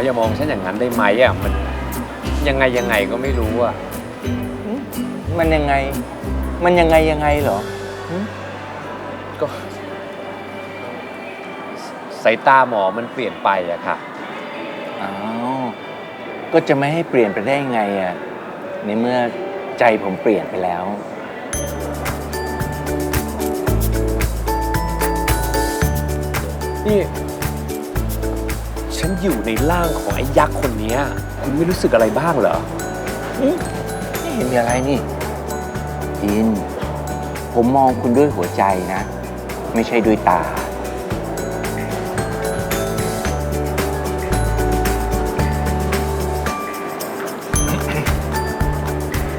หมอนี่หมออย่ามองฉันอย่างนั้นได้ไหมอะมันยังไงยังไงก็ไม่รู้อะมันยังไง มันยังไงยังไงเหรอก็ สายตาหมอมันเปลี่ยนไปอะค่ะ อ้าวก็จะไม่ให้เปลี่ยนไปได้ยังไงอะในเมื่อใจผมเปลี่ยนไปแล้ว นี่ ฉันอยู่ในร่างของไอ้ยักษ์คนเนี้ย คุณไม่รู้สึกอะไรบ้างเหรอ ไม่เห็นมีอะไรนี่อิน ผมมองคุณด้วยหัวใจนะ ไม่ใช่ด้วยตา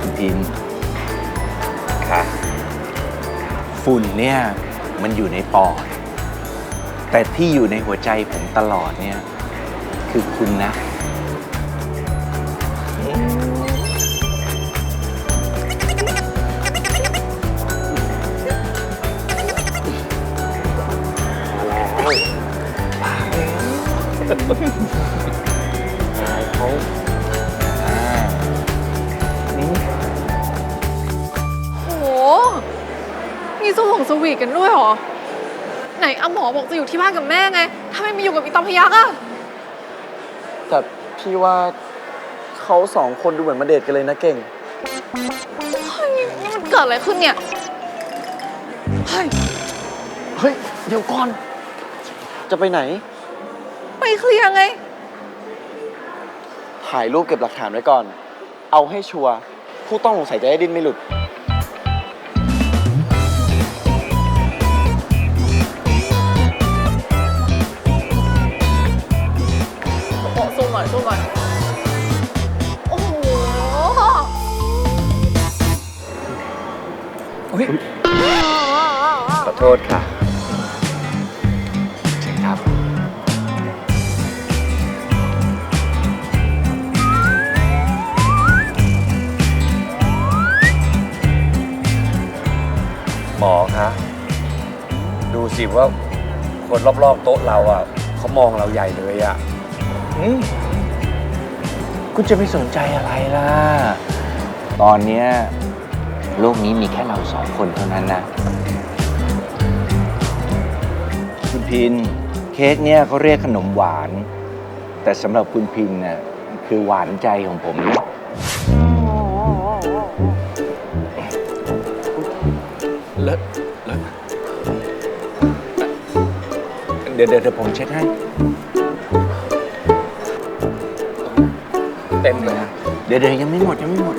คุณอินค่ะฝุ่นเนี่ย มันอยู่ในปอด แต่ที่อยู่ในหัวใจผมตลอดเนี่ย คือคุณนะเขาอ่านี่โอ้โห มีสวงสวีทกันด้วยเหรอ ไหนอาหมอบอกจะอยู่ที่บ้านกับแม่ไงทำไมมาอยู่กับอีตอมพยักษ์อะ พี่ว่าเขาสองคนดูเหมือนมาเดทกันเลยนะเก่ง เฮ้ยนี่มันเกิดอะไรขึ้นเนี่ย เฮ้ย เฮ้ย เดี๋ยวก่อน จะไปไหน ไปเคลียร์ไง ถ่ายรูปเก็บหลักฐานไว้ก่อน เอาให้ชัวร์ผู้ต้องสงสัยจะได้ดิ้นไม่หลุด โทษค่ะเชิญครับ หมอคะ ดูสิว่าคนรอบๆโต๊ะเราอะเขามองเราใหญ่เลยอะอืมคุณจะไปสนใจอะไรล่ะ ตอนเนี้ยโลกนี้มีแค่เราสองคนเท่านั้นนะคุณ พินเค้กเนี่ยเขาเรียกขนมหวาน แต่สำหรับคุณพินน่ะคือหวานใจของผมนะเลอะเลอะเดี๋ยวเดี๋ยวเดี๋ยวผมเช็ดให้ เต็มเลยอะเดี๋ยวเดี๋ยวยังไม่หมดยังไม่หมด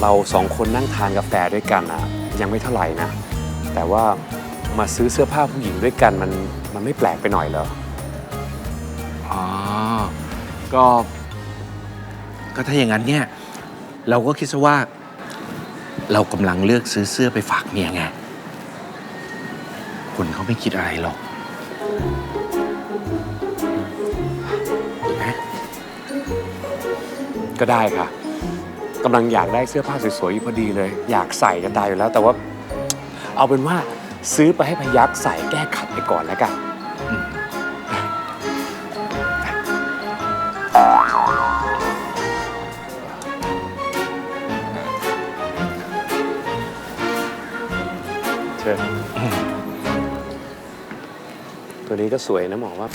เราสองคนนั่งทานกาแฟด้วยกันอะยังไม่เท่าไหร่นะ แต่ว่ามาซื้อเสื้อผ้าผู้หญิงด้วยกันมันมันไม่แปลกไปหน่อยเหรออ๋อ ก็ ก็ถ้าอย่างนั้นเนี่ย เราก็คิดซะว่า เรากำลังเลือกซื้อเสื้อไปฝากเมียไงคนเขาไม่คิดอะไรหรอกก็ได้ค่ะ กำลังอยากได้เสื้อผ้าสวยๆอยู่พอดีเลย อยากใส่กันตายอยู่แล้ว แต่ว่า เอาเป็นว่าซื้อไปให้พยักใส่แก้ขัดไปก่อนแล้วกันเชิญตัวนี้ก็สวยนะหมอว่า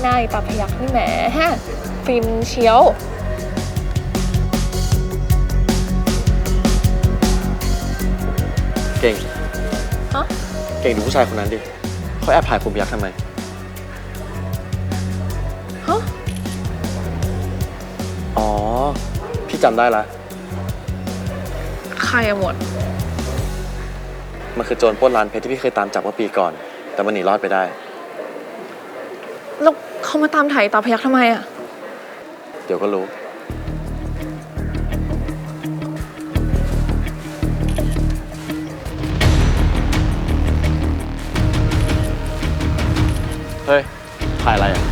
หน้าอีตาพยักนี่แหมฟินเชียวเก่ง ฮะเก่งดูผู้ชายคนนั้นดิเขาแอบถ่ายผมยักษ์ทำไม ฮะอ๋อ พี่จำได้ละ ใครอะหมด มันคือโจรปล้นร้านเพชรที่พี่เคยตามจับเมื่อปีก่อน แต่มันหนีรอดไปได้ แล้วเขามาตามถ่ายตาพยักทำไมอะเดี๋ยวก็รู้ เฮ้ยถ่ายอะไรอะ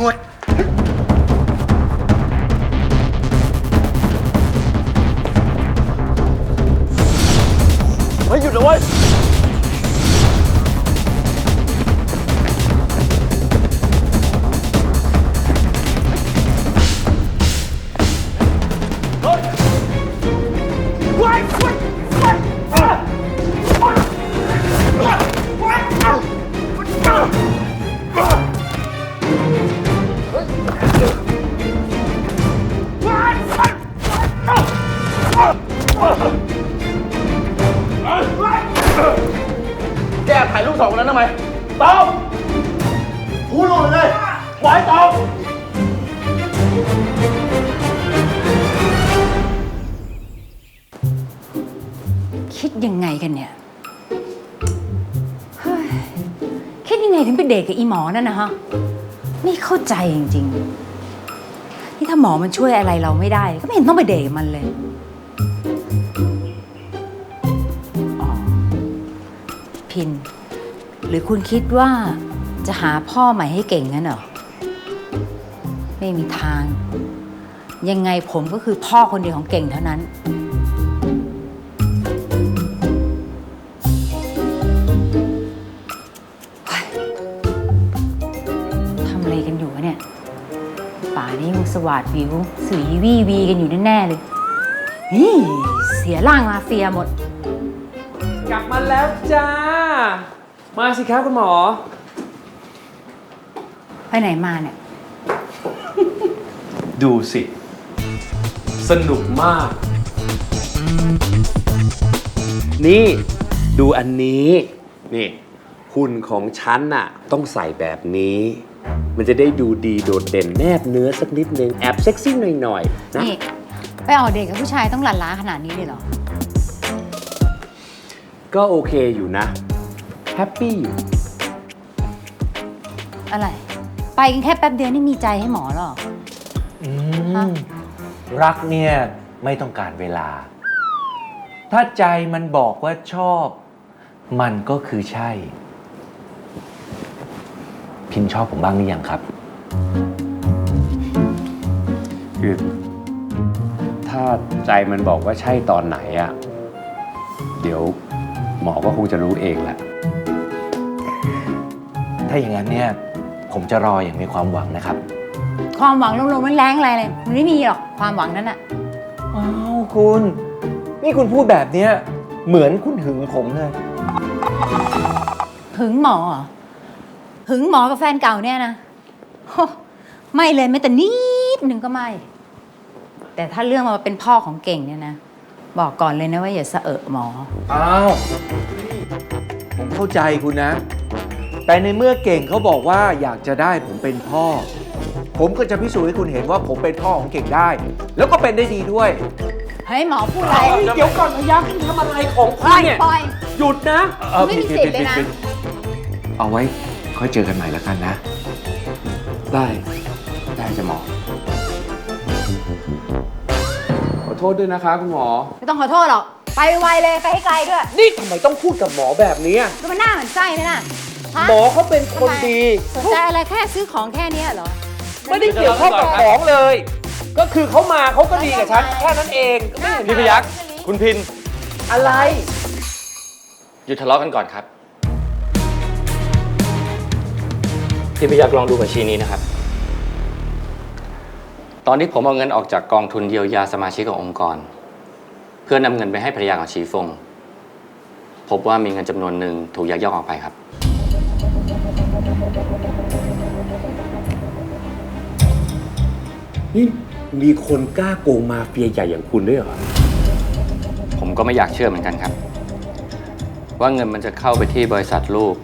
งวด คิดยังไงกันเนี่ยเฮ้ยคิดยังไงถึงไปเดทกับอีหมอนั่นนะฮะ ไม่เข้าใจจริงๆ นี่ถ้าหมอมันช่วยอะไรเราไม่ได้ ก็ไม่เห็นต้องไปเดทกับมันเลยอ๋อพิน หรือคุณคิดว่าจะหาพ่อใหม่ให้เก่งงั้นเหรอ ไม่มีทาง ยังไงผมก็คือพ่อคนเดียวของเก่งเท่านั้น วัสดวิวสุยวีวีกันอยู่แน่ ๆ เลยนี่เสียร่างมาเฟียหมด กลับมาแล้วจ้า มาสิครับคุณหมอ ไปไหนมาเนี่ย ดูสิ สนุกมาก นี่ ดูอันนี้ นี่ หุ่นของฉันน่ะ ต้องใส่แบบนี้ มันจะได้ดูดีโดดเด่นแนบเนื้อสักนิดนึงแอบเซ็กซี่หน่อยๆนะนี่ไปออกเดทกับผู้ชายต้องหลั่นล้าขนาดนี้เลยเหรอ ก็โอเคอยู่นะแฮปปี้อยู่อะไร ไปกันแค่แป๊บเดียวนี่มีใจให้หมอหรอ อืฮะมรักเนี่ยไม่ต้องการเวลา ถ้าใจมันบอกว่าชอบ มันก็คือใช่ พินชอบผมบ้างหรือยังครับ คือ ถ้าใจมันบอกว่าใช่ตอนไหนอะเดี๋ยวหมอก็คงจะรู้เองแหละ ถ้าอย่างนั้นเนี่ย ผมจะรออย่างมีความหวังนะครับ ความหวังลงๆแรงๆอะไรเลยมันไม่มีหรอกความหวังนั้นอะอ้าวคุณ นี่คุณพูดแบบเนี้ยเหมือนคุณหึงผมเลย หึงหมอเหรอ หึงหมอกับแฟนเก่าเนี่ยนะโฮไม่เลยแม้แต่นิดนึงก็ไม่ แต่ถ้าเรื่องมาเป็นพ่อของเก่งเนี่ยนะ บอกก่อนเลยนะว่าอย่าสะเอะหมอ อ้าว ผมเข้าใจคุณนะ แต่ในเมื่อเก่งเขาบอกว่าอยากจะได้ผมเป็นพ่อ ผมก็จะพิสูจน์ให้คุณเห็นว่าผมเป็นพ่อของเก่งได้ แล้วก็เป็นได้ดีด้วย เฮ้ยหมอพูดอะไรเดี๋ยวก่อนพยักคุณทำอะไรของปคุล่ณอยเนี่ย ปล่อยหยุดนะไม่มีสิทธิ์เลยนะเอาไว้ ค่อยเจอกันใหม่แล้วกันนะ ได้ ได้จะหมอ ขอโทษด้วยนะคะคุณหมอ ไม่ต้องขอโทษหรอก ไปไวเลยไปให้ไกลด้วยนี่ทำไมต้องพูดกับหมอแบบนี้อะก็มันหน้าเหมือนไส้ไหมน่ะฮะหมอเขาเป็นคนดี สนใจอะไรแค่ซื้อของแค่เนี้ยเหรอ ไม่ได้เกี่ยวข้องกับของเลย ก็คือเขามาเขาก็ดีกับฉันแค่นั้นเองก็ไม่เห็นพี่พยักษ์คุณพินอะไร หยุดทะเลาะกันก่อนครับ พี่พยักษ์ลองดูบัญชีนี้นะครับ ตอนที่ผมเอาเงินออกจากกองทุนเยียวยาสมาชิกขององค์กร เพื่อนำเงินไปให้ภรรยาของชีฟงผพบว่ามีเงินจำนวนหนึ่งถูกยักยอกออกไปครับ นี่มีคนกล้าโกงมาเฟียใหญ่อย่างคุณด้วยเหรอ ผมก็ไม่อยากเชื่อเหมือนกันครับ ว่าเงินมันจะเข้าไปที่บริษัทลูก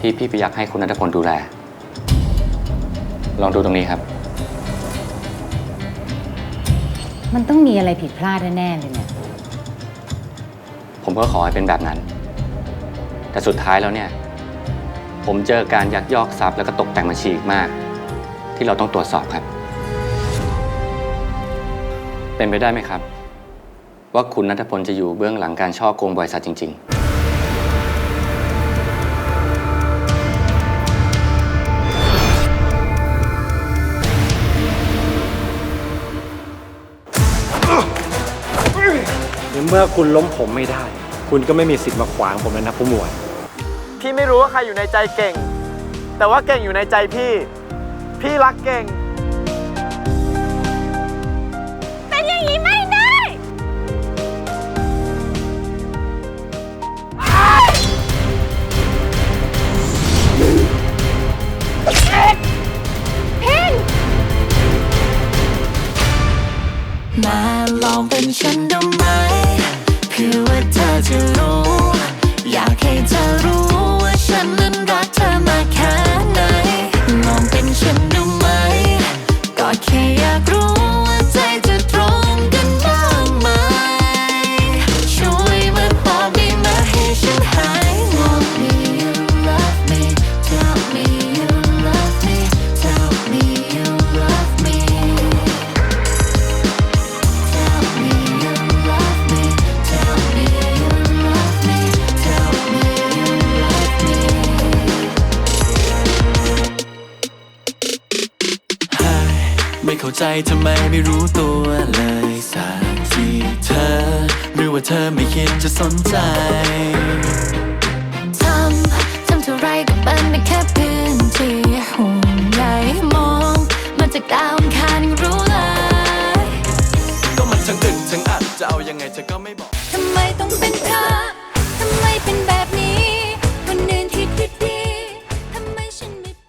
ที่พี่ปิยักษ์ให้คุณนัทพลดูแล ลองดูตรงนี้ครับ มันต้องมีอะไรผิดพลาดแน่ๆเลยเนี่ย ผมก็ขอให้เป็นแบบนั้น แต่สุดท้ายแล้วเนี่ย ผมเจอการยักยอกทรัพย์แล้วก็ตกแต่งบัญชีอีกมาก ที่เราต้องตรวจสอบครับ เป็นไปได้ไหมครับ ว่าคุณนัทพลจะอยู่เบื้องหลังการช่อโกงบริษัทจริง ๆ ในเมื่อคุณล้มผมไม่ได้ คุณก็ไม่มีสิทธิ์มาขวางผมแล้วนะผู้หมวด พี่ไม่รู้ว่าใครอยู่ในใจเก่ง แต่ว่าเก่งอยู่ในใจพี่ พี่รักเก่ง เป็นอย่างนี้ไม่ได้ มาลองเป็นฉันดูไหม ทำไมไม่รู้ตัวเลยสักทีเธอ หรือว่าเธอไม่คิดจะสนใจ ทำ ทำเท่าไรก็เป็นได้แค่เพื้นที่ห่วงใยมอง มาจากดาวอัคารยังรู้เลย ก็มันช่างตึงช่างอัดจะเอายังไงเธอก็ไม่บอก ทำไมต้องเป็นเธอ ทำไมเป็นแบบนี้